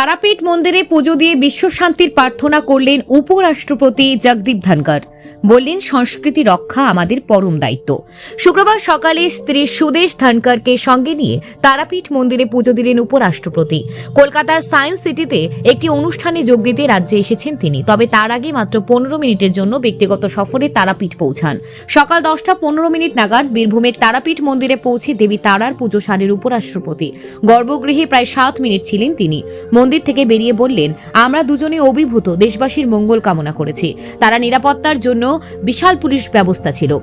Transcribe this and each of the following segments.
তারাপীঠ মন্দিরে পুজো দিয়ে বিশ্ব শান্তির প্রার্থনা করলেন উপরাষ্ট্রপতি জগদীপ ধনকর বললেন, সংস্কৃতি রক্ষা আমাদের পরম দায়িত্ব। শুক্রবার সকালে স্ত্রী সুদেশ ধনকরকে সঙ্গে নিয়ে তারাপীঠ মন্দিরে পুজো দিলেন উপরাষ্ট্রপতি। কলকাতার সায়েন্স সিটিতে একটি অনুষ্ঠানে যোগ দিতে রাজ্যে এসেছেন তিনি। তবে তার আগে মাত্র পনেরো মিনিটের জন্য ব্যক্তিগত সফরে তারাপীঠ পৌঁছান। সকাল দশটা পনেরো মিনিট নাগাদ বীরভূমের তারাপীঠ মন্দিরে পৌঁছে দেবী তারার পুজো সারের উপরাষ্ট্রপতি। গর্ভগৃহে প্রায় সাত মিনিট ছিলেন তিনি। মন্দির থেকে বেরিয়ে বললেন আমরা দুজনে অভিভূত দেশবাসীর মঙ্গল কামনা করেছি তারা নিরাপত্তার জন্য বিশাল পুলিশ ব্যবস্থা ছিল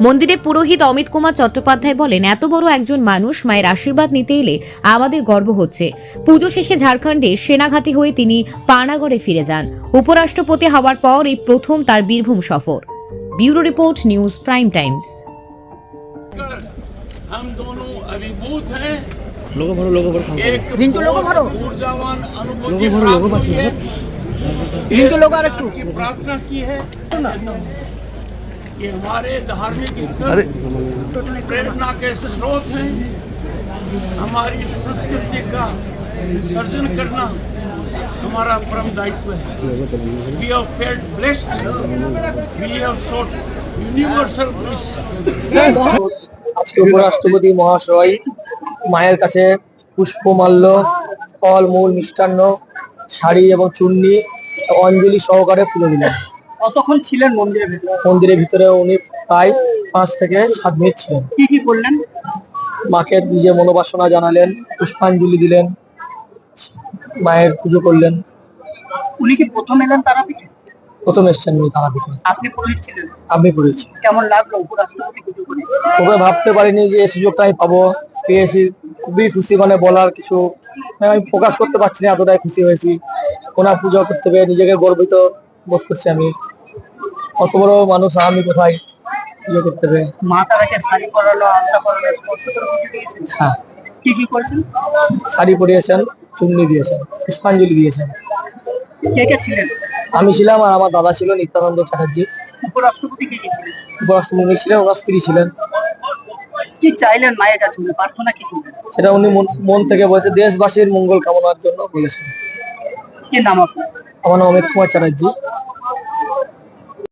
মন্দিরে পুরোহিত অমিত কুমার চট্টোপাধ্যায় বলেন এত বড় একজন মানুষ মায়ের আশীর্বাদ নিতে এলে আমাদের গর্ব হচ্ছে পুজো শেষে ঝাড়খণ্ডে সেনাঘাটি হয়ে তিনি পানাগড়ে ফিরে যান উপরাষ্ট্রপতি হওয়ার পর এই প্রথম তার বীরভূম সফর bureau report news prime times कर हम दोनों अभिभूत हैं লোগো ভরো লোগো ভরো রিন্টু লোগো ভরো লোগো ভরো লোগো পাচ্ছি রিন্টু লোগো আর একটু प्रार्थना की है। ना ये हमारे धार्मिक स्थल प्रेरणा के स्रोत हैं। हमारी संस्कृति का सर्जन करना हमारा परम दायित्व है। We have felt blessed we have shot bliss আজকে উপরাষ্ট্রপতি মহাশয় মায়ের কাছে পুষ্পমাল্য ফল মূল মিষ্টান্ন শাড়ি এবং চুন্নি অঞ্জলি সহকারে পুজো দিলেন। কতক্ষণ ছিলেন মন্দিরের ভিতরে? মন্দিরের ভিতরে উনি প্রায় পাঁচ থেকে সাত মিনিট ছিলেন। কি কি করলেন? মাকে নিজের মনোবাসনা জানালেন পুষ্পাঞ্জলি দিলেন মায়ের পুজো করলেন। উনি কি প্রথম এলেন তারাপীঠে? প্রথম এসছেন উনি তারাপীঠে আপনি পুরোহিত ছিলেন আমি করেছি কেমন লাগল উপরাষ্ট্রপতি করে তবে ভাবতে পারিনি যে এই সুযোগটা আমি পাবো। পেয়েছি। খুবই খুশি মানে বলার কিছু মানে আমি প্রকাশ করতে পারছি না এতটাই খুশি হয়েছি। ওনার পুজো করতে পেরে নিজেকে গর্বিত বোধ করছি আমি। অত বড় মানুষ আমি কোথায় পুজো করতে পেরে। মা তারাকে শাড়ি পরালো আলতা পরালো স্পর্শ করে পুজো দিয়েছেন? হ্যাঁ। কি কি করছেন? শাড়ি পরিয়েছেন চুন্নি দিয়েছেন পুষ্পাঞ্জলি দিয়েছেন। কে কে ছিলেন? আমি ছিলাম আর আমার দাদা ছিল নিত্যানন্দ চ্যাটার্জি। উপরাষ্ট্রপতি কে ছিলেন? ছিলেন ওনার স্ত্রী ছিলেন। কি চাইলেন মায়ের কাছে? উনি প্রার্থনা কি করলেন? সেটা উনি মন- মন থেকে বলেছে দেশবাসীর মঙ্গল কামনার জন্য বলেছেন। কি নাম আপনার? আমার নাম অমিত কুমার চ্যাটার্জি।